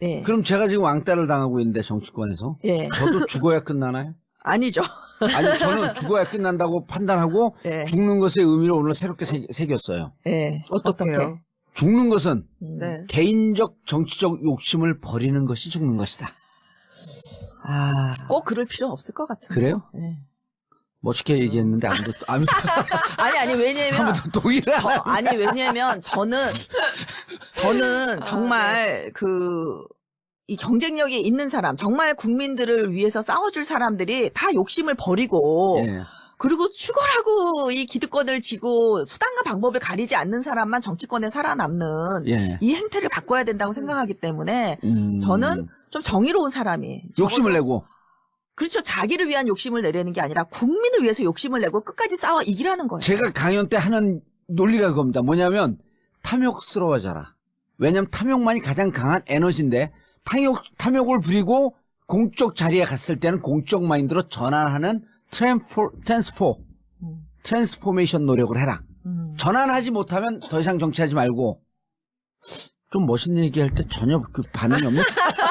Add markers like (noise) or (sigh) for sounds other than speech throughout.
네. 그럼 제가 지금 왕따를 당하고 있는데 정치권에서 예. 저도 죽어야 끝나나요? 아니죠. 아니 (laughs) 저는 죽어야 끝난다고 판단하고 예. 죽는 것의 의미를 오늘 새롭게 새, 새겼어요. 예. 어떻게요? 죽는 것은 음. 네. 개인적 정치적 욕심을 버리는 것이 죽는 것이다. 아. 꼭 그럴 필요 없을 것 같은데. 그래요? 예. 멋있게 얘기했는데 아무도 아무도 (laughs) 아니 아니 왜냐면 아무도 동의를 안 저, 하네. 아니 왜냐면 저는 저는 정말 그 이 경쟁력이 있는 사람, 정말 국민들을 위해서 싸워줄 사람들이 다 욕심을 버리고 예. 그리고 추월하고 이 기득권을 지고 수단과 방법을 가리지 않는 사람만 정치권에 살아남는 예. 이 행태를 바꿔야 된다고 생각하기 때문에 음, 저는 좀 정의로운 사람이 욕심을 내고 그렇죠 자기를 위한 욕심을 내려는 게 아니라 국민을 위해서 욕심을 내고 끝까지 싸워 이기라는 거예요. 제가 강연 때 하는 논리가 그겁니다. 뭐냐면 탐욕스러워져라. 왜냐면 탐욕만이 가장 강한 에너지인데 탐욕, 탐욕을 부리고 공적 자리에 갔을 때는 공적 마인드로 전환하는 트랜스포, 트랜스포, 음, 트랜스포메이션 노력을 해라. 음. 전환하지 못하면 더 이상 정치하지 말고 좀 멋있는 얘기할 때 전혀 그 반응이 없네. (laughs)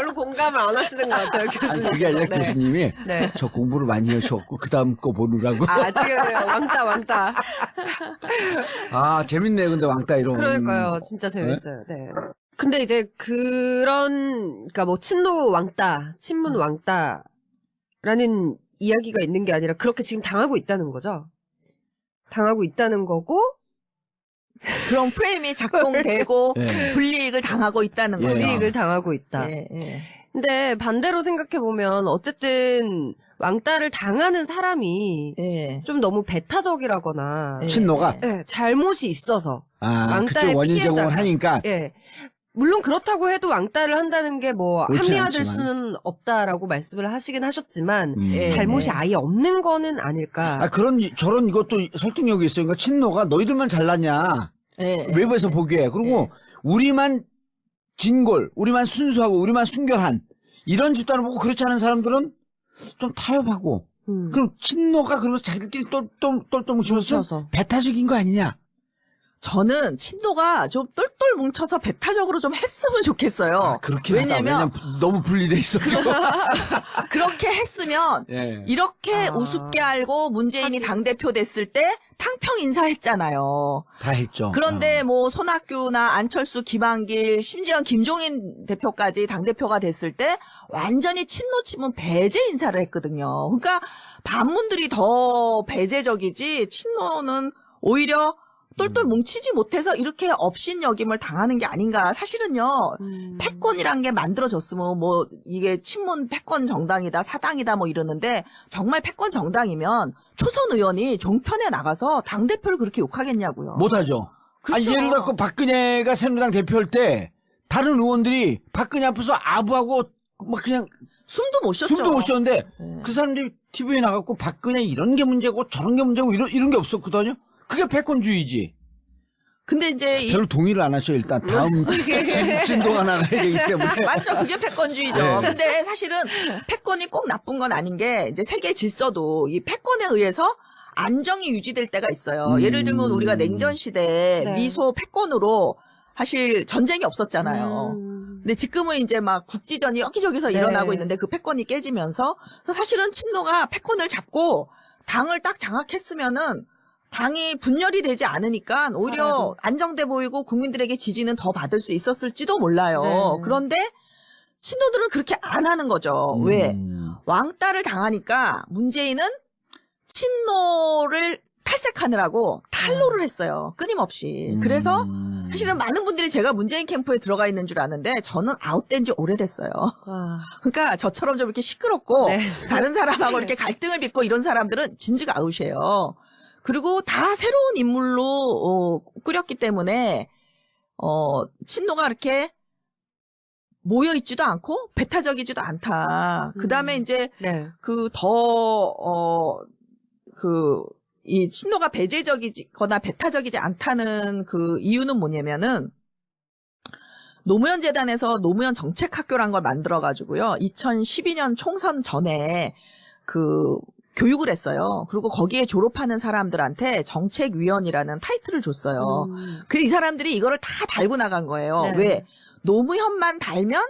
별로 공감을 안 하시는 것 같아요, 아니, 교수님. 그게 아니라 네. 교수님이 네. 저 공부를 많이 해줬고 그 다음 거 보느라고. 아, 지금 왕따, 왕따. 아 재밌네요. 근데 왕따 이런. 그러니까요. 진짜 재밌어요. 네. 근데 이제 그런, 그니까 뭐 친노 왕따, 친문 왕따라는 이야기가 있는 게 아니라 그렇게 지금 당하고 있다는 거죠. 당하고 있다는 거고, 그런 프레임이 작동되고 예. (laughs) 불이익을 당하고 있다는 예. 거죠. 불이익을 당하고 있다. 예, 예. 근데 반대로 생각해보면 어쨌든 왕따를 당하는 사람이 예. 좀 너무 배타적이라거나 예. 친노가 예, 잘못이 있어서 아 왕따의 그쪽 원인 제공을 피해자가. 하니까 예. 물론 그렇다고 해도 왕따를 한다는 게 뭐 옳지 합리화될 않지만. 수는 없다라고 말씀을 하시긴 하셨지만 음. 예. 잘못이 아예 없는 거는 아닐까. 아 그런 저런 이것도 설득력이 있어요. 그러니까 친노가 너희들만 잘났냐 예. 외부에서 보기에 그리고 우리만 진골, 우리만 순수하고 우리만 순결한 이런 집단을 보고 그렇지 않은 사람들은 좀 타협하고 음. 그럼 친노가 그러면서 자기들끼리 똘똘 똘똘 뭉치면서. 배타적인 거 아니냐? 저는 친노가 좀 똘똘 뭉쳐서 배타적으로 좀 했으면 좋겠어요. 아, 그렇게 왜냐면 왜냐면 너무 분리돼 있어가지고. (laughs) 그렇게 했으면 예. 이렇게 아. 우습게 알고 문재인이 당 대표 됐을 때 탕평 인사했잖아요. 다 했죠. 그런데 어. 뭐 손학규나 안철수, 김한길, 심지어 김종인 대표까지 당 대표가 됐을 때 완전히 친노 치면 배제 인사를 했거든요. 그러니까 반문들이 더 배제적이지 친노는 오히려 똘똘 음. 뭉치지 못해서 이렇게 업신여김을 당하는 게 아닌가. 사실은요. 음. 패권이란 게 만들어졌으면 뭐 이게 친문 패권 정당이다 사당이다 뭐 이러는데 정말 패권 정당이면 초선 의원이 종편에 나가서 당 대표를 그렇게 욕하겠냐고요. 못하죠. 그렇죠. 예를 들어 박근혜가 새누리당 대표할 때 다른 의원들이 박근혜 앞에서 아부하고 막 그냥 숨도 못 쉬었죠. 숨도 못 쉬었는데 네. 그 사람들이 TV에 나갔고 박근혜 이런 게 문제고 저런 게 문제고 이런, 이런 게 없었거든요. 그게 패권주의지. 근데 이제 이 별로 동의를 안 하셔 일단 다음 (laughs) (laughs) 진- 진도가 나가야 되기 (laughs) 때문에. 맞죠. 그게 패권주의죠. 네. 근데 사실은 패권이 꼭 나쁜 건 아닌 게 이제 세계 질서도 이 패권에 의해서 안정이 유지될 때가 있어요. 음. 예를 들면 우리가 냉전 시대에 네. 미소 패권으로 사실 전쟁이 없었잖아요. 음. 근데 지금은 이제 막 국지전이 여기저기서 네. 일어나고 있는데 그 패권이 깨지면서 그래서 사실은 친노가 패권을 잡고 당을 딱 장악했으면은 당이 분열이 되지 않으니까 오히려. 안정돼 보이고 국민들에게 지지는 더 받을 수 있었을지도 몰라요. 네. 그런데 친노들은 그렇게 안 하는 거죠. 왜? 음. 왕따를 당하니까 문재인은 친노를 탈색하느라고 탈로를 했어요. 끊임없이. 그래서 음. 사실은 많은 분들이 제가 문재인 캠프에 들어가 있는 줄 아는데 저는 아웃된 지 오래됐어요. 아. 그러니까 저처럼 좀 이렇게 시끄럽고 네. 다른 사람하고 이렇게 (laughs) 갈등을 빚고 이런 사람들은 진즉 아웃이에요. 그리고 다 새로운 인물로 어, 꾸렸기 때문에 어, 친노가 이렇게 모여 있지도 않고 배타적이지도 않다. 그 다음에 음. 이제 네. 그 더, 어, 그, 이 친노가 배제적이거나 배타적이지 않다는 그 이유는 뭐냐면은 노무현 재단에서 노무현 정책학교란 걸 만들어 가지고요. 2012년 총선 전에 그 교육을 했어요. 그리고 거기에 졸업하는 사람들한테 정책위원이라는 타이틀을 줬어요. 음. 그이 사람들이 이거를 다 달고 나간 거예요. 네. 왜? 노무현만 달면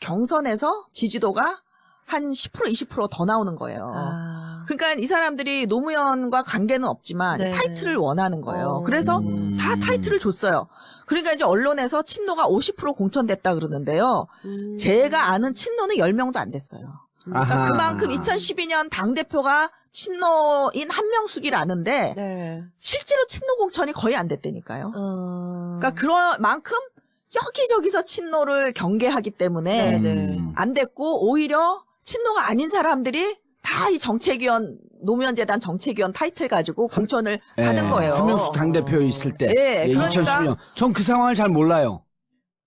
경선에서 지지도가 한 10% 20%더 나오는 거예요. 아. 그러니까 이 사람들이 노무현과 관계는 없지만 네. 타이틀을 원하는 거예요. 어. 그래서 음. 다 타이틀을 줬어요. 그러니까 이제 언론에서 친노가 50% 공천됐다 그러는데요. 음. 제가 아는 친노는 10명도 안 됐어요. 그러니까. 그만큼 2012년 당 대표가 친노인 한명숙이라는데 네. 실제로 친노 공천이 거의 안 됐다니까요. 어. 그러니까 그런 만큼 여기저기서 친노를 경계하기 때문에 네, 네. 음. 안 됐고 오히려 친노가 아닌 사람들이 다 이 정책위원 노무현재단 정책위원 타이틀 가지고 공천을 받은 예, 거예요. 한명숙 당대표 있을 때. 예, 예, 그러니까 2012년. 전 그 상황을 잘 몰라요.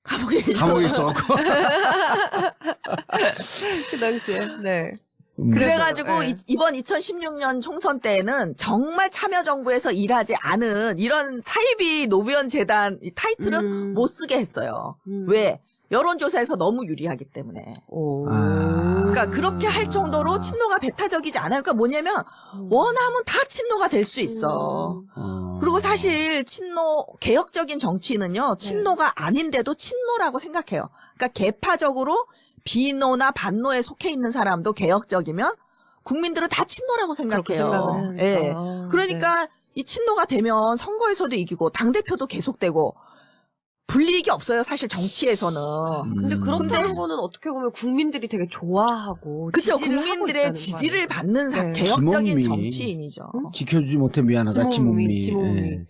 감옥에 감옥에 있어갖고. (laughs) 그 당시에. 네. 음. 그래가지고 네. 이- 이번 2016년 총선 때는 정말 참여정부에서 일하지 않은 이런 사이비 노무현 재단 이 타이틀은 음. 못 쓰게 했어요. 음. 왜? 여론조사에서 너무 유리하기 때문에. 오. 아. 그러니까 그렇게 할 정도로 친노가 배타적이지 않아요. 그러니까 뭐냐면 음. 원하면 다 친노가 될 수 있어. 음. 어. 그리고 사실 친노 개혁적인 정치는요 친노가 아닌데도 친노라고 생각해요. 그러니까 개파적으로 비노나 반노에 속해 있는 사람도 개혁적이면 국민들은 다 친노라고 생각해요. 예. 아, 그러니까 이 친노가 되면 선거에서도 이기고 당 대표도 계속되고 불리익이 없어요. 사실 정치에서는. 음. 근데 그렇다는 근데- 거는 어떻게 보면 국민들이 되게 좋아하고 그렇죠. 지지를 하고 국민들의 있다는 지지를? 받는 사- 네. 개혁적인 지몸미. 정치인이죠. 지켜주지 못해 미안하다, 지몸미, 지몸미. 지몸미. 예.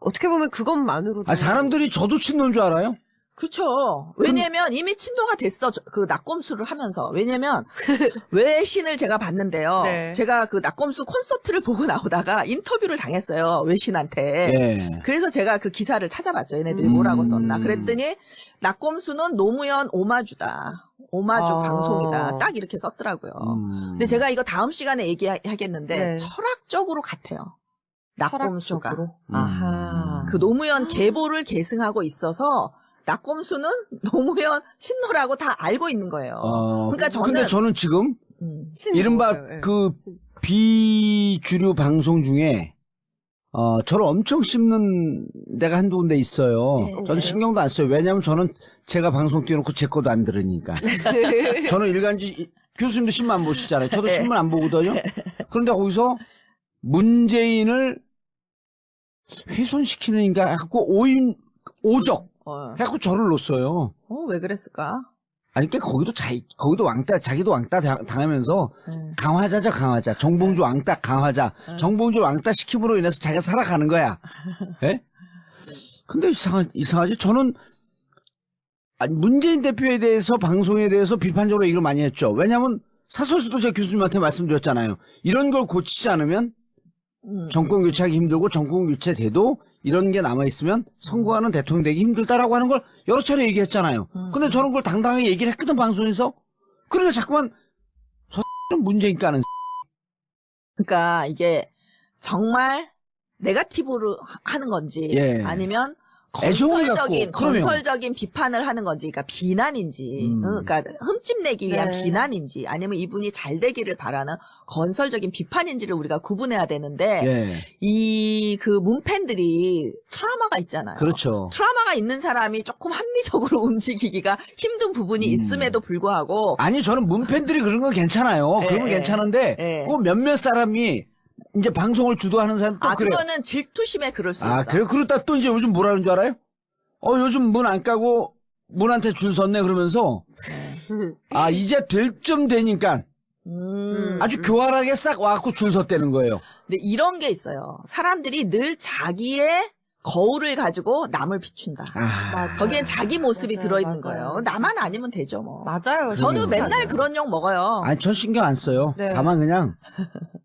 어떻게 보면 그것만으로도 아, 사람들이 저도 친노인 줄 알아요? 그렇죠. 왜냐면 이미 친노가 됐어. 저- 그 낙검수를 하면서. 왜냐면 (laughs) 외신을 제가 봤는데요. 네. 제가 그 낙검수 콘서트를 보고 나오다가 인터뷰를 당했어요. 외신한테. 예. 그래서 제가 그 기사를 찾아봤죠. 얘네들이 음. 뭐라고 썼나. 그랬더니 낙검수는 노무현 오마주다. 오마주 아. 방송이다. 딱 이렇게 썼더라고요. 음. 근데 제가 이거 다음 시간에 얘기하겠는데 네. 철학적으로 같아요. 낙검수가. 철학적으로. 음. 아하. 그 노무현 계보를 계승하고 있어서 낙검수는 (laughs) 노무현 친노라고 다 알고 있는 거예요. 어, 그러니까 저는- 근데 저는 지금 음. 친- 이른바 예. 그 친- 비주류 방송 중에 어, 저를 엄청 씹는 데가 한두 군데 있어요. 네. 저는 신경도 안 써요. 왜냐하면 저는 제가 방송 띄워놓고 제 것도 안 들으니까. (laughs) 저는 일간지 이- 교수님도 신문 안 보시잖아요. 저도 네. 신문 안 보거든요. 그런데 거기서 문재인을 훼손시키는가 해갖고 오인 오적 어. 해갖고 저를 놓았어요. 어, 왜 그랬을까? 아니 그러니까 거기도 자 거기도 왕따 자기도 왕따 당- 당하면서 네. 강화자죠 강화자 정봉주 왕따 강화자 네. 정봉주 왕따 시킴으로 인해서 자기가 살아가는 거야 (laughs) 예? 근데 이상하, 이상하지 저는 아니 문재인 대표에 대해서 방송에 대해서 비판적으로 얘기를 많이 했죠 왜냐하면 사설수도 제가 교수님한테 말씀드렸잖아요 이런 걸 고치지 않으면 음. 정권 교체하기 힘들고 정권 교체돼도 이런 게 남아있으면 선거하는 대통령 되기 힘들다라고 하는 걸 여러 차례 얘기했잖아요. 음. 근데 저는 그걸 당당하게 얘기를 했거든, 방송에서. 그러니까 자꾸만 저 X는 문재인 까는 그러니까 이게 정말 네가티브로 하- 하는 건지 예. 아니면 애정을 건설적인 갖고, 그럼요. 건설적인 비판을 하는 건지, 그러니까 비난인지, 음. 응, 그러니까 흠집내기 위한 네. 비난인지, 아니면 이분이 잘 되기를 바라는 건설적인 비판인지를 우리가 구분해야 되는데 예. 이 그 문팬들이 트라우마가 있잖아요. 그렇죠. 트라우마가 있는 사람이 조금 합리적으로 (laughs) 움직이기가 힘든 부분이 음. 있음에도 불구하고 아니, 저는 문팬들이 그런 건 괜찮아요. 예, 그러면 예. 괜찮은데, 예. 그 몇몇 사람이 이제 방송을 주도하는 사람 또 아 그래요. 그거는 질투심에 그럴 수 아, 있어. 그래? 그러다 또 이제 요즘 뭐라는 줄 알아요? 어, 요즘 문 안 까고 문한테 줄 섰네 그러면서, (laughs) 아, 이제 될점 되니까 음. 아주 교활하게 싹 와갖고 줄 섰다는 거예요. 근데 이런 게 있어요. 사람들이 늘 자기의 거울을 가지고 남을 비춘다. 아, 맞아. 거기엔 자기 모습이 맞아요, 들어있는 맞아요. 거예요. 나만 아니면 되죠, 뭐. 맞아요. 저도 그럼요. 맨날 그런 욕 먹어요. 아니, 전 신경 안 써요. 네. 다만 그냥 (laughs)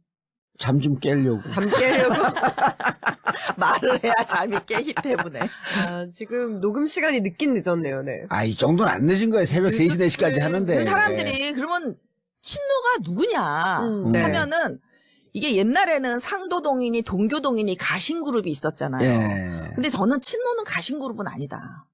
잠 좀 깨려고. 잠 깨려고. (laughs) 말을 해야 잠이 깨기 때문에. 아, 지금 녹음 시간이 늦긴 늦었네요, 네. 아, 이 정도는 안 늦은 거예요. 새벽 3시, 4시까지 하는데. 그 사람들이 그러면 친노가 누구냐 음, 네. 하면은 이게 옛날에는 상도동이니 동교동이니 가신그룹이 있었잖아요. 예. 근데 저는 친노는 가신그룹은 아니다.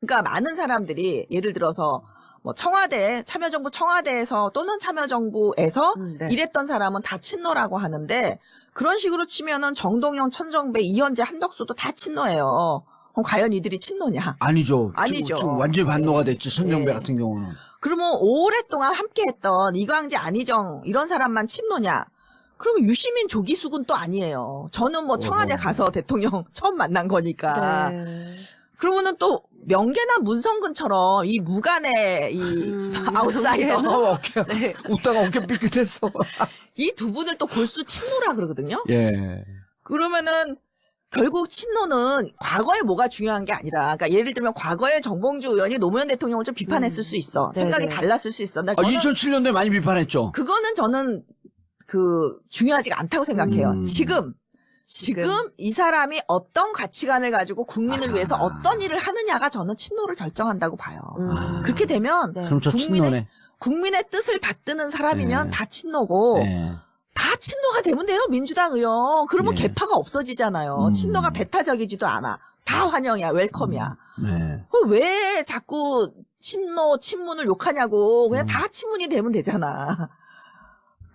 그러니까 많은 사람들이 예를 들어서 뭐 청와대, 참여정부 청와대에서 또는 참여정부에서 음, 네. 일했던 사람은 다 친노라고 하는데 그런 식으로 치면은 정동영, 천정배, 이현재, 한덕수도 다 친노예요. 그럼 과연 이들이 친노냐? 아니죠. 아니죠. 지금, 완전히 반노가 됐지. 선정배 예. 같은 경우는. 그러면 오랫동안 함께했던 이광재, 안희정 이런 사람만 친노냐? 그러면 유시민, 조기숙은 또 아니에요. 저는 뭐 청와대. 가서 대통령 (laughs) 처음 만난 거니까. 네. 그러면은 또 명계나 문성근처럼 이 무간의 이 음. 아웃사이더 어, 어깨, (laughs) 네. 웃다가 어깨 삐끗했어. (laughs) 이 두 분을 또 골수 친노라 그러거든요. 예. 그러면은 결국 친노는 과거에 뭐가 중요한 게 아니라, 그러니까 예를 들면 과거에 정봉주 의원이 노무현 대통령을 좀 비판했을 음. 수 있어. 네네. 생각이 달랐을 수 있어. 근데 아, 저는 2007년도에 많이 비판했죠. 그거는 저는 그 중요하지가 않다고 생각해요. 음. 지금 지금 이 사람이 어떤 가치관을 가지고 국민을 아. 위해서 어떤 일을 하느냐가 저는 친노를 결정한다고 봐요. 음. 아. 그렇게 되면 네. 그럼 저 국민의- 친노네. 국민의 뜻을 받드는 사람이면 네. 다 친노고 예. 다 친노가 되면 돼요 민주당 의원. 그러면 네. 개파가 없어지잖아요. 음. 친노가 배타적이지도 않아. 다 환영이야 웰컴이야. 네. 어, 왜 자꾸 친노 친문을 욕하냐고 그냥 음. 다 친문이 되면 되잖아.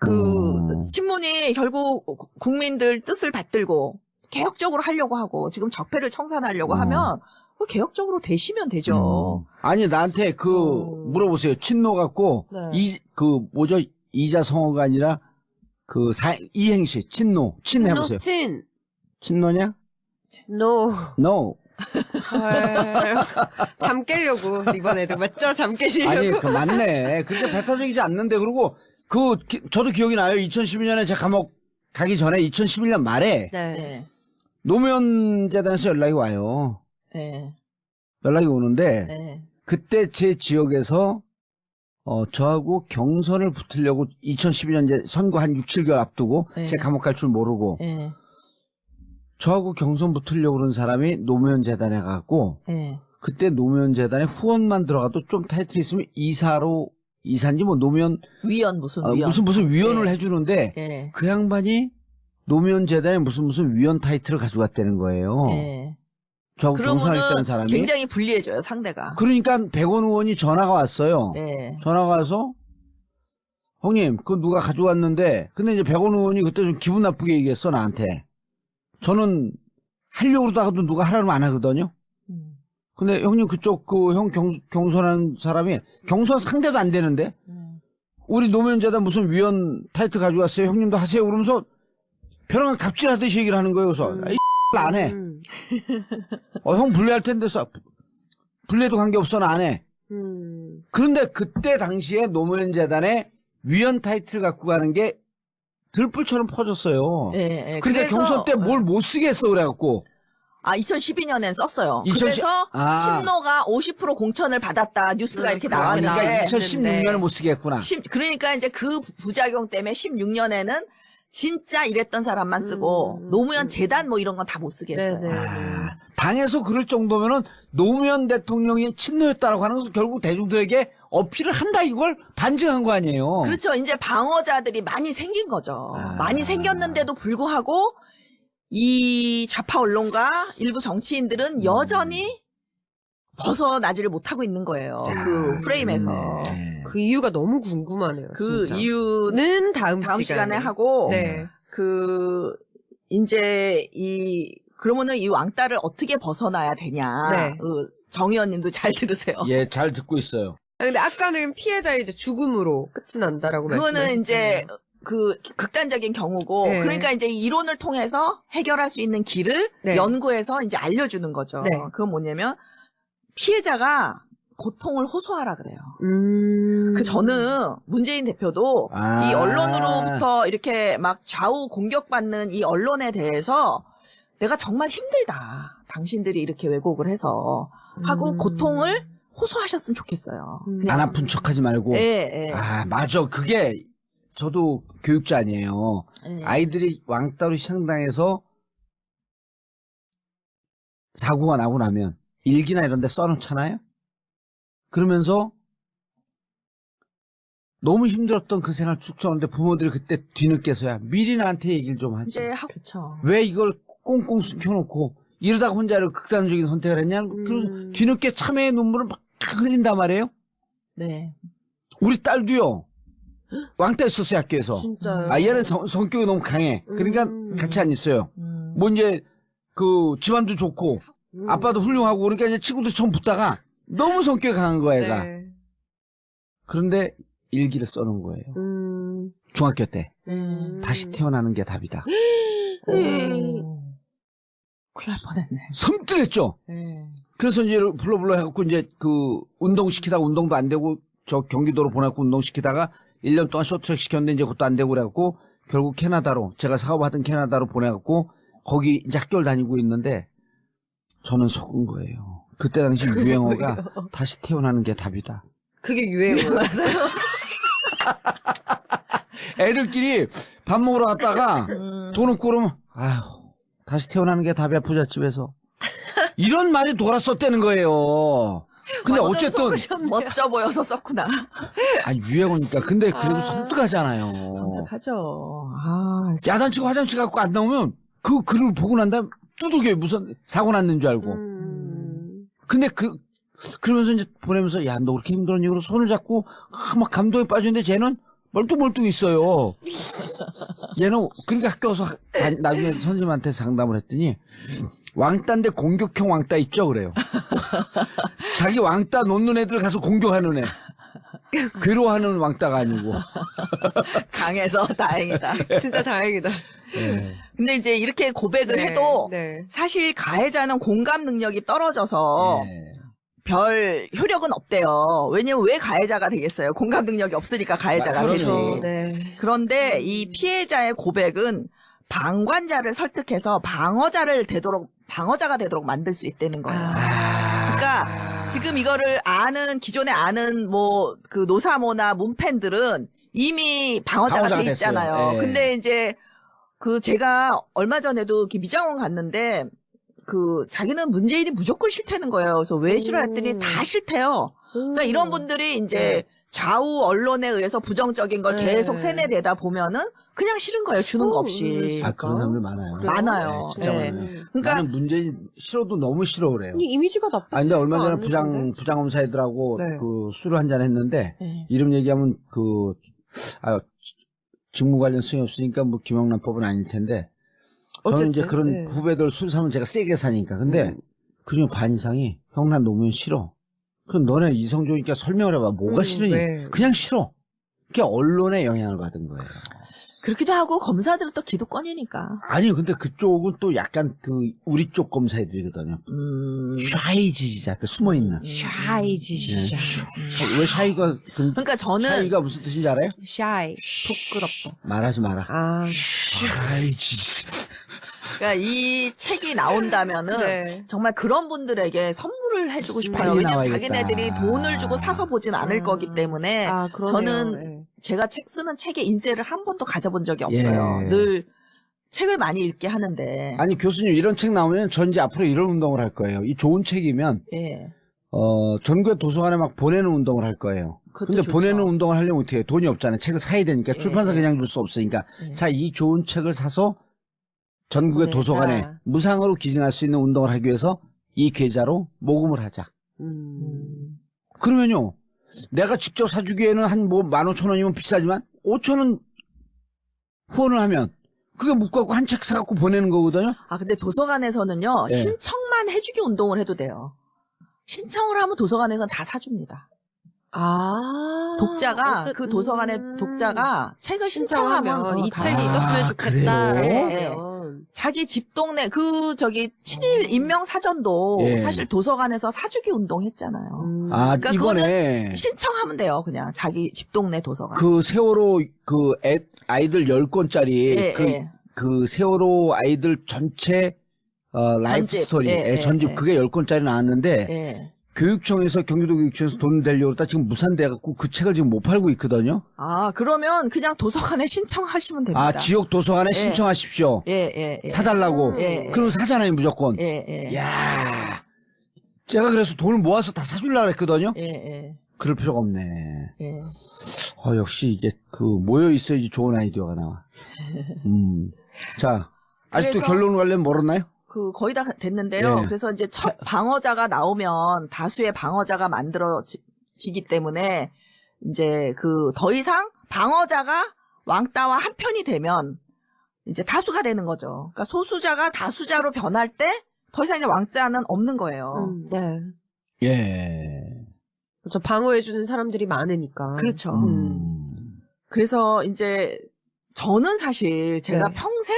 그 음. 친문이 결국 구- 국민들 뜻을 받들고 개혁적으로 하려고 하고 지금 적폐를 청산하려고 음. 하면 그 개혁적으로 되시면 되죠. 음. 아니 나한테 그 음. 물어보세요. 친노 갖고 네. 이그 뭐죠 이자 성어가 아니라 그 사, 이행시 친노 친 해보세요. 노친. 친노냐? 노. No. 헐. 잠 깨려고 이번에도 맞죠? 잠 깨시려고. 아니 그 맞네. 그렇게 배타적이지 않는데 그리고 그 기- 저도 기억이 나요. 2012년에 제 감옥 가기 전에 2011년 말에 네. 네. 노무현 재단에서 연락이 와요. 네. 연락이 오는데 네. 그때 제 지역에서 어 저하고 경선을 붙으려고 2012년 이제 선거 한 6, 7개월 앞두고 네. 제 감옥 갈 줄 모르고 네. 저하고 경선 붙으려고 그런 사람이 노무현 재단에 가고 네. 그때 노무현 재단에 후원만 들어가도 좀 타이틀 있으면 이사로 이사인지 뭐 노무현 위원 무슨 어, 위원? 무슨 무슨 위원을 네. 해주는데 네. 그 양반이 노무현 재단에 무슨 무슨 위원 타이틀을 가져갔다는 거예요. 네. 저하고 경선했다는 사람이. 굉장히 불리해져요 상대가. 그러니까 백원 의원이 전화가 왔어요. 네. 전화가 와서 형님 그거 누가 가져왔는데 근데 이제 백원 의원이 그때 좀 기분 나쁘게 얘기했어 나한테. 저는 하려고 그러다가도 누가 하라면 안 하거든요. 음. 근데 형님 그쪽 그 형 경선한 사람이 경선 상대도 안 되는데 음. 우리 노무현 재단 무슨 위원 타이틀 가져왔어요. 형님도 하세요. 그러면서 벼랑 갑질하듯이 얘기를 하는 거예요. 그래서 음. 이안 해. 음. (laughs) 어, 형 불리할 텐데 서 불리해도 관계없어 나 안 해. 음. 그런데 그때 당시에 노무현 재단에 위원 타이틀 갖고 가는 게 들불처럼 퍼졌어요. 네, 네. 근데 그래서- 경선 때 뭘 못 쓰게 했어 그래갖고 아 2012년엔 썼어요. 2010 그래서 아. 친노가 50% 공천을 받았다 뉴스가 음, 이렇게 그거 나왔는데 나왔는데. 2016년에 못 쓰게 했구나. 십- 그러니까 이제 그 부- 부작용 때문에 16년에는 진짜 이랬던 사람만 쓰고 음, 노무현 음. 재단 뭐 이런 건 다 못 쓰게 했어요. 네네. 아, 당에서 그럴 정도면은 노무현 대통령이 친노였다라고 하는 것은 결국 대중들에게 어필을 한다 이걸 반증한 거 아니에요. 그렇죠. 이제 방어자들이 많이 생긴 거죠. 아. 많이 생겼는데도 불구하고 이 좌파 언론과 일부 음. 정치인들은 여전히 벗어나지를 못하고 있는 거예요. 자, 그 프레임에서. 네. 그 이유가 너무 궁금하네요. 그 진짜. 이유는 는 다음, 다음 시간에 하고 네. 그 이제 이 그러면은 이 왕따를 어떻게 벗어나야 되냐. 네. 어, 정 의원님도 잘 들으세요. 예, 잘 듣고 있어요. 아, 근데 아까는 피해자의 이제 죽음으로 끝이 난다라고 그거는 말씀하셨잖아요. 이제 그 극단적인 경우고 네. 그러니까 이제 이론을 통해서 해결할 수 있는 길을 네. 연구해서 이제 알려주는 거죠. 네. 그건 뭐냐면 피해자가 고통을 호소하라 그래요. 음. 그 저는 문재인 대표도 아. 이 언론으로부터 이렇게 막 좌우 공격받는 이 언론에 대해서 내가 정말 힘들다. 당신들이 이렇게 왜곡을 해서 하고 음. 고통을 호소하셨으면 좋겠어요. 음. 안 아픈 척하지 말고. 예, 예. 아, 맞아. 그게 저도 교육자 아니에요. 예. 아이들이 왕따로 시상당해서 사고가 나고 나면 일기나 이런 데 써놓잖아요? 그러면서 너무 힘들었던 그 생활 쭉 써는데 부모들이 그때 뒤늦게서야 미리 나한테 얘기를 좀 하지. 이제 하 그쵸. 왜 이걸 꽁꽁 숨겨놓고 이러다 가 혼자 이렇게 극단적인 선택을 했냐? 그 음. 뒤늦게 참회의 눈물을 막 흘린단 말이에요? 네. 우리 딸도요. 왕따였었어요, 학교에서. 진짜요. 아, 얘는 성, 성격이 너무 강해. 그러니까 음. 같이 안 있어요. 음. 뭐 이제 그 집안도 좋고 음. 아빠도 훌륭하고 그러니까 이제 친구들 처음 붙다가 너무 성격이 강한 거야, 애가. 네. 그런데 일기를 써놓은 거예요. 음. 중학교 때. 음. 다시 태어나는 게 답이다. 오. 음. 큰일 날 뻔했네. 섬뜩했죠? 네. 그래서 이제 불러 불러 해갖고 이제 그 운동 시키다가 운동도 안 되고 저 경기도로 보내고 운동 시키다가 1년 동안 쇼트트랙 시켰는데 이제 그것도 안 되고 그래갖고 결국 캐나다로 제가 사업하던 캐나다로 보내갖고 거기 이제 학교를 다니고 있는데 저는 속은 거예요. 그때 당시 유행어가 다시 태어나는 게 답이다. 그게 유행어였어요. (laughs) 애들끼리 밥 먹으러 갔다가 음. 돈 없고 그러면 아휴 다시 태어나는 게 답이야 부잣집에서 이런 말이 돌았었다는 거예요. 근데 어쨌든. 멋져 보여서 썼구나. 아 유행어니까 근데 그래도 아. 섬뜩하잖아요. 선택하죠. 아, 야단치고 화장실 갖고 안 나오면 그 글을 보고 난 다음 두들겨 무슨 사고 났는 줄 알고. 음. 근데 그 그러면서 이제 보내면서 야 너 그렇게 힘들었니? 그러고 손을 잡고 아, 막 감동에 빠지는데 쟤는 멀뚱멀뚱 있어요. 얘는 그러니까 학교 와서 나중에 선생님한테 상담을 했더니 왕따인데 공격형 왕따 있죠 그래요. 자기 왕따 놓는 애들 가서 공격하는 애. 괴로워하는 왕따가 아니고. (laughs) 강해서 다행이다. 진짜 다행이다. 예. 근데 이제 이렇게 고백을 네, 해도 네. 사실 가해자는 공감 능력이 떨어져서 예. 별 효력은 없대요. 왜냐면 왜 가해자가 되겠어요? 공감 능력이 없으니까 가해자가 아, 되지. 그렇죠. 네. 그런데 이 피해자의 고백은 방관자를 설득해서 방어자를 되도록 방어자가 되도록 만들 수 있다는 거예요. 아. 지금 이거를 아는 기존에 아는 뭐 그 노사모나 문팬들은 이미 방어자가 방어자가 돼 있잖아요. 됐어요. 예. 근데 이제 그 제가 얼마 전에도 이렇게 미장원 갔는데 그 자기는 문재인이 무조건 싫다는 거예요. 그래서 왜 싫어 했더니 음. 다 싫대요. 그러니까 이런 분들이 이제 네. 좌우 언론에 의해서 부정적인 걸 네. 계속 세뇌되다 보면은 그냥 싫은 거예요. 주는 거 어, 없이. 아 그런 사람들 많아요. 그래요? 많아요. 네, 진짜 네. 많아요. 그러니까 나는 문재인 싫어도 너무 싫어 그래요. 아니, 이미지가 나쁘지 아 근데 얼마 전에? 부장 부장검사 애들하고 네. 그 술을 한잔 했는데 네. 이름 얘기하면 그 아, 직무 관련 수행 없으니까 뭐 김영란법은 아닐 텐데 저는 어쨌든, 이제 그런 네. 후배들 술 사면 제가 세게 사니까 근데 음. 그중에 반 이상이 형난 노면 싫어. 그럼 너네 이성적이니까 설명을 해봐. 뭐가 음, 싫으니? 네. 그냥 싫어. 그게 언론의 영향을 받은 거예요. 그렇기도 하고 검사들은 또 기득권이니까. 아니 근데 그쪽은 또 약간 그 우리 쪽 검사애들이거든요. 음. 샤이 지지자, 그 숨어 있는. 샤이지 네. 진짜. 샤- 왜 샤이가 그 그러니까 저는 샤이가 무슨 뜻인지 알아요? 샤이. 부끄럽다. 말하지 마라. 아. 샤이 지지. 그러니까 이 책이 나온다면은 네. 정말 그런 분들에게 선물을 해주고 싶어요. 빨리 왜냐면 나와야겠다. 자기네들이 돈을 주고 사서 보진 않을 아. 거기 때문에 아, 그러네요. 저는 네. 제가 책 쓰는 책의 인쇄를 한 번도 가져본 적이 없어요. 예. 늘 책을 많이 읽게 하는데. 아니 교수님 이런 책 나오면 전 이제 앞으로 이런 운동을 할 거예요. 이 좋은 책이면 예. 어 전국의 도서관에 막 보내는 운동을 할 거예요. 그것도 근데 좋죠. 보내는 운동을 하려면 어떻게 해요? 돈이 없잖아요. 책을 사야 되니까 예, 출판사 예. 그냥 줄 수 없으니까. 예. 자, 이 좋은 책을 사서 전국의 보내자. 도서관에 무상으로 기증할 수 있는 운동을 하기 위해서 이 계좌로 모금을 하자. 음. 음. 그러면요. 내가 직접 사주기에는 한 뭐 만 오천 원이면 비싸지만 오천 원 후원을 하면 그게 묵갖고 한 책 사갖고 보내는 거거든요. 아 근데 도서관에서는요 예. 신청만 해주기 운동을 해도 돼요. 신청을 하면 도서관에서는 다 사줍니다. 아. 독자가 어쨌- 그 도서관의 음. 독자가 책을 신청하면 신청하면 어, 이다 책이 아, 있었으면 좋겠다. 그래요? 하면. 자기 집 동네 그 저기 7일 임명 사전도 예. 사실 도서관에서 사주기 운동 했잖아요. 음. 아, 그러니까 이번에 신청하면 돼요, 그냥 자기 집 동네 도서관. 그 세월호 그 애, 아이들 10권짜리 예, 그, 예. 그 세월호 아이들 전체 어, 라이프 전집. 스토리 예, 예, 예, 전집 예. 그게 10권짜리 나왔는데 예. 교육청에서 경기도 교육청에서 돈 내려고 그러다 지금 무산돼 갖고 그 책을 지금 못 팔고 있거든요. 아 그러면 그냥 도서관에 신청하시면 됩니다. 아, 지역 도서관에 예. 신청하십시오. 예, 예, 예. 사달라고. 예, 예. 그럼 사잖아요, 무조건. 예, 예. 야 제가 그래서 돈을 모아서 다 사주려고 했거든요. 예, 예. 그럴 필요가 없네. 예. 어, 역시 이게 그 모여 있어야지 좋은 아이디어가 나와. 음. 자, 아직도 그래서- 결론 관련 멀었나요? 그 거의 다 됐는데요. 네. 그래서 이제 첫 방어자가 나오면 다수의 방어자가 만들어지기 때문에 이제 그 더 이상 방어자가 왕따와 한편이 되면 이제 다수가 되는 거죠. 그러니까 소수자가 다수자로 변할 때 더 이상 이제 왕자는 없는 거예요. 음, 네. 예. 그렇죠. 방어해주는 사람들이 많으니까. 그렇죠. 음. 그래서 이제 저는 사실 제가 네. 평생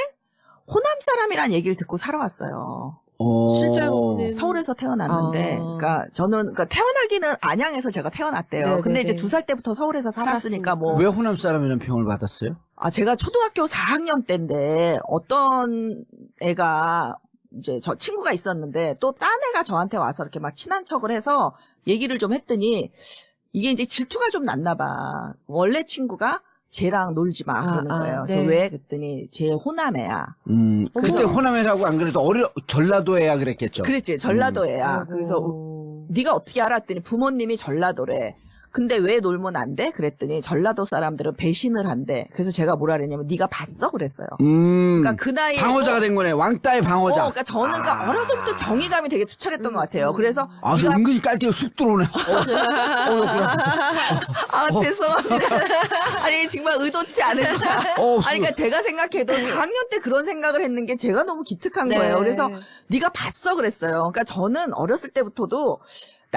호남 사람이란 얘기를 듣고 살아왔어요. 어. 실제로는 서울에서 태어났는데, 아. 그러니까 저는 그러니까 태어나기는 안양에서 제가 태어났대요. 네네네. 근데 이제 두 살 때부터 서울에서 살았으니까 뭐 왜 호남 사람이라는 평을 받았어요? 아, 제가 초등학교 4학년 때인데 어떤 애가 이제 저 친구가 있었는데 또 딴 애가 저한테 와서 이렇게 막 친한 척을 해서 얘기를 좀 했더니 이게 이제 질투가 좀 났나 봐. 원래 친구가 쟤랑 놀지 마 그러는 아, 아, 거예요. 그래서 네. 왜 그랬더니 쟤 호남애야. 음. 그때 그래서- 호남이라고 안 그래도 어려 전라도에야 그랬겠죠. 그랬지 전라도 애야. 아이고. 그래서 네가 어떻게 알았더니 부모님이 전라도래. 근데 왜 놀면 안 돼? 그랬더니 전라도 사람들은 배신을 한대. 그래서 제가 뭐라 그랬냐면 네가 봤어? 그랬어요. 음. 그러니까 그 나이에 방어자가 된 거네. 왕따의 방어자. 어, 그러니까 저는 그러니까 아. 어려서부터 정의감이 되게 투철했던 것 같아요. 그래서 아, 저 네가 은근히 깔때가 쑥 들어오네. (laughs) 어, 어, 그럼. 아 죄송합니다. (laughs) 아니 정말 의도치 않은 거야. 어, 아니 그러니까 제가 생각해도 4학년 때 그런 생각을 했는 게 제가 너무 기특한 네. 거예요. 그래서 네가 봤어 그랬어요. 그러니까 저는 어렸을 때부터도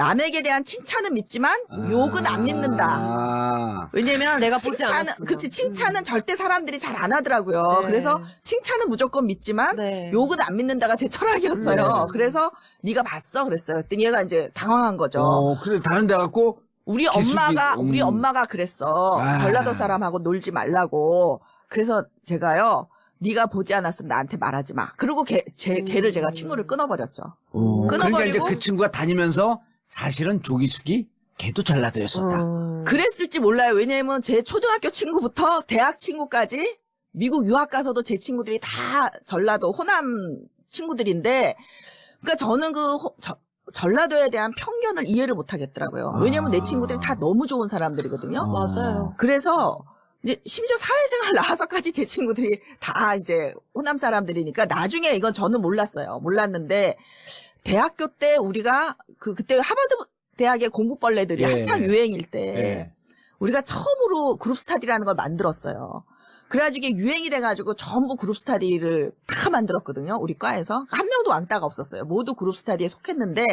남에게 대한 칭찬은 믿지만 욕은 안 믿는다. 아. 왜냐면 내가 보지 칭찬은 않았으면. 그치 칭찬은 음. 절대 사람들이 잘 안 하더라고요. 네. 그래서 칭찬은 무조건 믿지만 네. 욕은 안 믿는다가 제 철학이었어요. 네. 그래서 네가 봤어 그랬어요. 그랬더니 얘가 이제 당황한 거죠. 어, 그래 다른 데 갖고 우리 기숙이- 엄마가 음. 우리 엄마가 그랬어. 아. 전라도 사람하고 놀지 말라고. 그래서 제가요. 네가 보지 않았으면 나한테 말하지 마. 그리고 걔, 제, 음. 걔를 제가 친구를 끊어버렸죠. 어, 그러니까 끊어버리고- 이제 그 친구가 다니면서 사실은 조기숙이 걔도 전라도였었다. 어. 그랬을지 몰라요. 왜냐면 제 초등학교 친구부터 대학 친구까지 미국 유학 가서도 제 친구들이 다 전라도 호남 친구들인데, 그러니까 저는 그 호- 저- 전라도에 대한 편견을 이해를 못 하겠더라고요. 왜냐면 내 아. 친구들이 다 너무 좋은 사람들이거든요. 어. 맞아요. 그래서 이제 심지어 사회생활 나와서까지 제 친구들이 다 이제 호남 사람들이니까 나중에 이건 저는 몰랐어요. 몰랐는데 대학교 때 우리가 그 그때 하버드 대학의 공부벌레들이 예. 한창 유행일 때 예. 우리가 처음으로 그룹 스타디라는 걸 만들었어요. 그래가지고 이게 유행이 돼가지고 전부 그룹 스타디를 다 만들었거든요. 우리 과에서 한 명도 왕따가 없었어요. 모두 그룹 스타디에 속했는데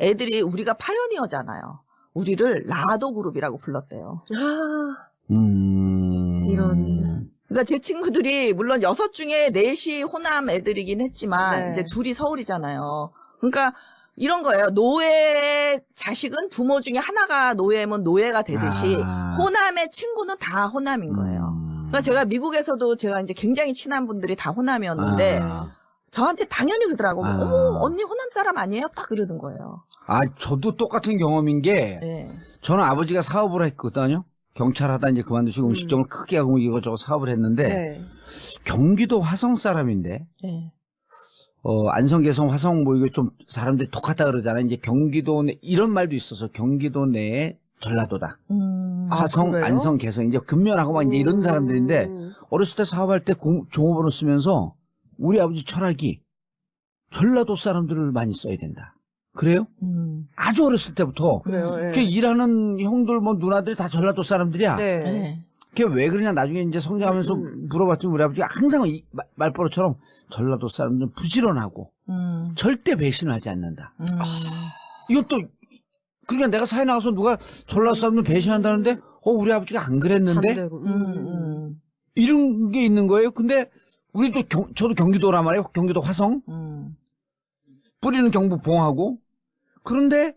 애들이 우리가 파이어니어잖아요. 우리를 라도 그룹이라고 불렀대요. 아, 음. 이런. 그러니까 제 친구들이 물론 여섯 중에 넷이 호남 애들이긴 했지만 네. 이제 둘이 서울이잖아요. 그러니까 이런 거예요. 노예 자식은 부모 중에 하나가 노예면 노예가 되듯이 아. 호남의 친구는 다 호남인 거예요. 음. 그러니까 제가 미국에서도 제가 이제 굉장히 친한 분들이 다 호남이었는데 아. 저한테 당연히 그러더라고. 아. 어머 언니 호남 사람 아니에요? 딱 그러는 거예요. 아, 저도 똑같은 경험인 게 네. 저는 아버지가 사업을 했거든요. 경찰 하다 이제 그만두시고 음. 음식점을 크게 하고 이거저거 사업을 했는데 네. 경기도 화성 사람인데 네. 어, 안성, 개성, 화성 뭐 이거 좀 사람들이 똑같다 그러잖아요. 이제 경기도 내 이런 말도 있어서 경기도 내에 전라도다. 음. 아, 화성, 그래요? 안성, 개성 이제 금면하고 막 이제 이런 음. 사람들인데 어렸을 때 사업할 때 공- 종업원을 쓰면서 우리 아버지 철학이 전라도 사람들을 많이 써야 된다. 그래요? 음. 아주 어렸을 때부터 그래요. 예. 그 일하는 형들 뭐 누나들이 다 전라도 사람들이야. 네. 네. 그게 왜 그러냐 나중에 이제 성장하면서 음. 물어봤더니 우리 아버지가 항상 이 마- 말버릇처럼 전라도 사람들은 부지런하고 음. 절대 배신을 하지 않는다. 음. 이건 또 그러니까 내가 사회 나가서 누가 전라도 사람들 배신한다는데 어 우리 아버지가 안 그랬는데. 음. 음. 이런 게 있는 거예요. 근데 우리도 경, 저도 경기도란 말이에요. 경기도 화성 음. 뿌리는 경북 봉하고 그런데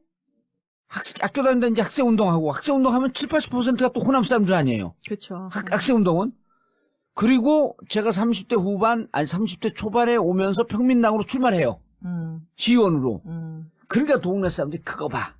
학, 학교 다니는데 이제 학생 운동하고 학생 운동하면 7, 80%가 또 호남 사람들 아니에요. 그렇죠. 학, 학생 운동은 그리고 제가 30대 후반 아니 30대 초반에 오면서 평민당으로 출마해요. 음. 시의원으로. 음. 그러니까 동네 사람들이 그거 봐.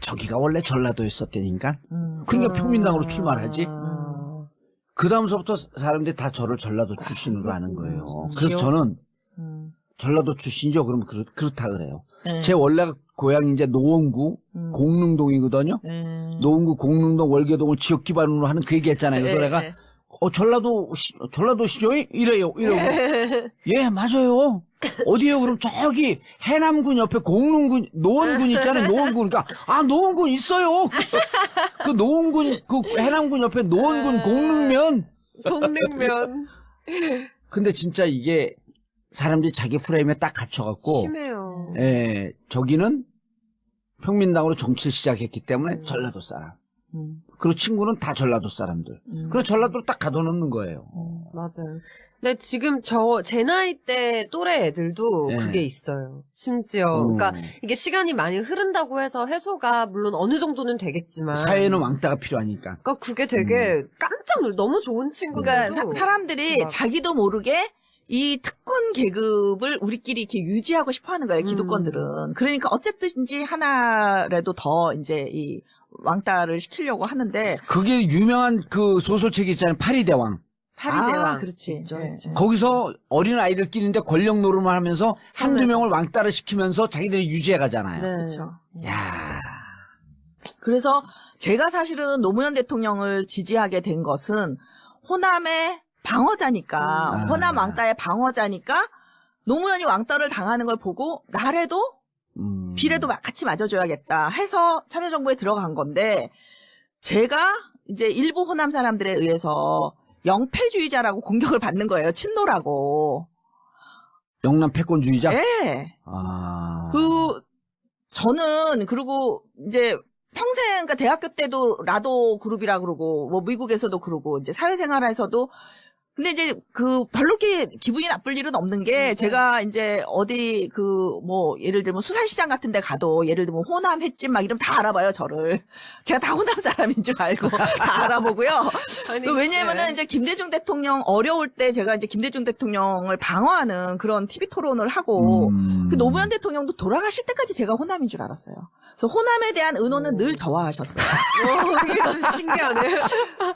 저기가 원래 전라도였었다니까. 음. 그러니까 평민당으로 출마를 하지. 아. 그 다음서부터 사람들이 다 저를 전라도 출신으로 아는 거예요. 음, 그래서? 저는 음. 전라도 출신이죠. 그러면 그렇, 그렇다 그래요. 네. 제 원래 고향이 이제 노원구 음. 공릉동이거든요. 네. 노원구 공릉동 월계동을 지역 기반으로 하는 그 얘기 했잖아요. 그래서 네, 내가 네. 어 전라도 시, 전라도시죠? 이래요. 이러고 (laughs) 예 맞아요. 어디에요? 그럼 저기 해남군 옆에 공릉군 노원군 있잖아요. 노원군 그러니까 아 노원군 있어요. (laughs) 그 노원군 그 해남군 옆에 노원군 공릉면 동냉면. (laughs) 근데 진짜 이게 사람들이 자기 프레임에 딱 갇혀갖고 심해요. 예, 저기는 평민당으로 정치를 시작했기 때문에 음. 전라도 사람. 음, 그리고 친구는 다 전라도 사람들. 음. 그래서 전라도로 딱 가둬놓는 거예요. 음. 맞아요. 근데 지금 저 제 나이 때 또래 애들도 네. 그게 있어요. 심지어 음. 그러니까 이게 시간이 많이 흐른다고 해서 해소가 물론 어느 정도는 되겠지만 사회에는 왕따가 필요하니까. 그러니까 그게 되게 깜짝 놀 너무 좋은 친구들도 그러니까 사, 람들이 막- 자기도 모르게 이 특권 계급을 우리끼리 이렇게 유지하고 싶어 하는 거예요, 음. 기득권들은. 그러니까 어쨌든지 하나라도 더 이제 이 왕따를 시키려고 하는데. 그게 유명한 그 소설책이 있잖아요. 파리대왕. 파리대왕 아, 그렇지. 있죠, 네. 있죠. 거기서 어린 아이들끼리인데 권력 노름을 하면서 한두 섬에서. 명을 왕따를 시키면서 자기들이 유지해 가잖아요. 네. 그렇죠. 야 그래서 제가 사실은 노무현 대통령을 지지하게 된 것은 호남의 방어자니까, 음. 호남 아. 왕따의 방어자니까 노무현이 왕따를 당하는 걸 보고 나래도 음. 비례도 마- 같이 맞아줘야겠다 해서 참여정부에 들어간 건데 제가 이제 일부 호남 사람들에 의해서 영패주의자라고 공격을 받는 거예요. 친노라고. 영남 패권주의자. 예. 아. 그 저는 그리고 이제 평생 그러니까 대학교 때도 라도 그룹이라 그러고 뭐 미국에서도 그러고 이제 사회생활에서도 근데 이제 그 별로 이렇게 기분이 나쁠 일은 없는 게 네. 제가 이제 어디 그 뭐 예를 들면 수산시장 같은 데 가도 예를 들면 호남 횟집 막 이러면 다 알아봐요 저를 제가 다 호남 사람인 줄 알고 (laughs) 다 알아보고요 아니, 그 왜냐면은 네. 이제 김대중 대통령 어려울 때 제가 이제 김대중 대통령을 방어하는 그런 TV 토론을 하고 음. 그 노무현 대통령도 돌아가실 때까지 제가 호남인 줄 알았어요. 그래서 호남에 대한 의논은 오. 늘 저와 하셨어요. 어, 이게 좀 신기하네.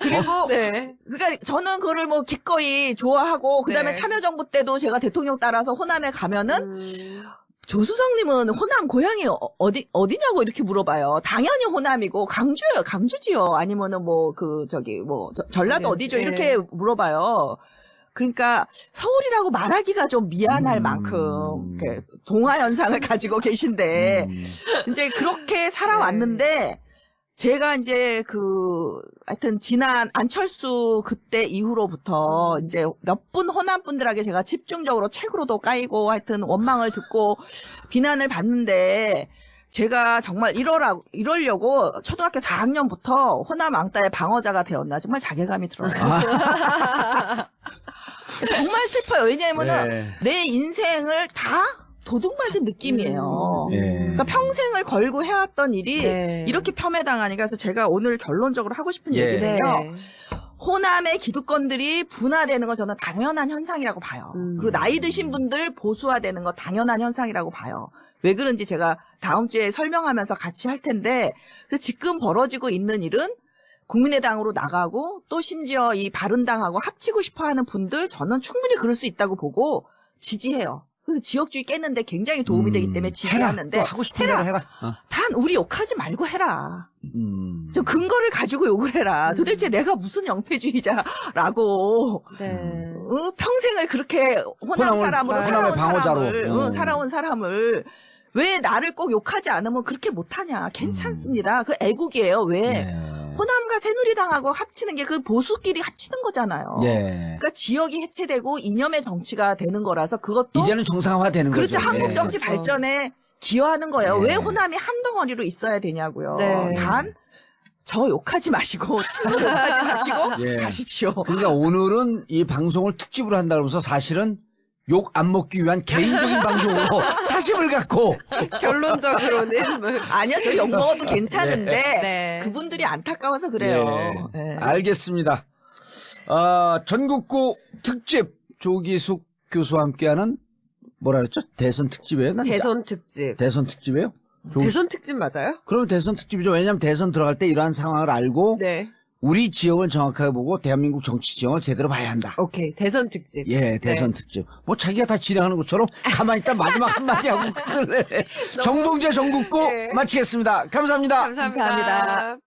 그리고 네. 그러니까 저는 그거를 뭐 기 꺼이 좋아하고 그다음에 네. 참여정부 때도 제가 대통령 따라서 호남에 가면은 음, 조수성님은 호남 고향이 어- 어디 어디냐고 이렇게 물어봐요. 당연히 호남이고 강주예요, 강주지요. 아니면은 뭐 그 저기 뭐 저- 전라도 네, 어디죠? 네. 이렇게 물어봐요. 그러니까 서울이라고 말하기가 좀 미안할 음. 만큼 동화 현상을 (laughs) 가지고 계신데 음. 이제 그렇게 살아왔는데 제가 이제 그 하여튼 지난 안철수 그때 이후로부터 음. 이제 몇 분 호남 분들에게 제가 집중적으로 책으로도 까이고 하여튼 원망을 듣고 비난을 받는데 제가 정말 이러라고 이러려고 초등학교 4학년부터 호남 왕따의 방어자가 되었나 정말 자괴감이 들어요. (laughs) 정말 슬퍼요. 왜냐하면은 네. 내 인생을 다 도둑 맞은 느낌이에요. 음. 예. 그러니까 평생을 걸고 해왔던 일이 네. 이렇게 폄훼당하니까 그래서 제가 오늘 결론적으로 하고 싶은 예. 얘기는요. 네. 호남의 기득권들이 분화되는 건 저는 당연한 현상이라고 봐요. 음. 그리고 나이 드신 분들 보수화되는 거 당연한 현상이라고 봐요. 왜 그런지 제가 다음 주에 설명하면서 같이 할 텐데 지금 벌어지고 있는 일은 국민의당으로 나가고 또 심지어 이 바른당하고 합치고 싶어하는 분들 저는 충분히 그럴 수 있다고 보고 지지해요. 그 지역주의 깼는데 굉장히 도움이 되기 때문에 음. 지지하는데 해라. 또 하고 싶은 대로 해라. 어. 단 우리 욕하지 말고 해라. 음. 좀 근거를 가지고 욕을 해라. 음. 도대체 내가 무슨 영패주의자라고 네. 어, 평생을 그렇게 호남 호남을- 사람으로 호남의 살아온 방어자로. 사람을 어. 어, 살아온 사람을 왜 나를 꼭 욕하지 않으면 그렇게 못하냐? 괜찮습니다. 그 애국이에요. 왜 네. 호남과 새누리당하고 합치는 게 그 보수끼리 합치는 거잖아요. 예. 그러니까 지역이 해체되고 이념의 정치가 되는 거라서 그것도 이제는 정상화되는 그렇죠. 거죠. 한국 예. 정치 그렇죠. 발전에 기여하는 거예요. 네. 왜 호남이 한 덩어리로 있어야 되냐고요. 네. 단, 저 욕하지 마시고, (laughs) 친구 욕하지 마시고, 예. 가십시오. 그러니까 오늘은 이 방송을 특집으로 한다고 해서 사실은 욕 안 먹기 위한 개인적인 (laughs) 방송으로 사심을 갖고 결론적으로는 뭐- 아니요, 저 욕 먹어도 괜찮은데, 네. 그분들이 안타까워서 그래요. 예. 예. 알겠습니다. 아, 전국구 특집 조기숙 교수와 함께하는 뭐라 그랬죠? 대선 특집이에요? 난 대선 특집. 대선 특집이에요? 조- 대선 특집 맞아요? 그러면 대선 특집이죠. 왜냐하면 대선 들어갈 때 이러한 상황을 알고 네. 우리 지형을 정확하게 보고 대한민국 정치 지형을 제대로 봐야 한다. 오케이. 대선 특집. 예, 대선 네. 특집. 뭐 자기가 다 진행하는 것처럼 가만히 있다 마지막 한마디 하고 끝을 내. (laughs) 정봉재 전국구 네. 마치겠습니다 감사합니다. 감사합니다. 감사합니다.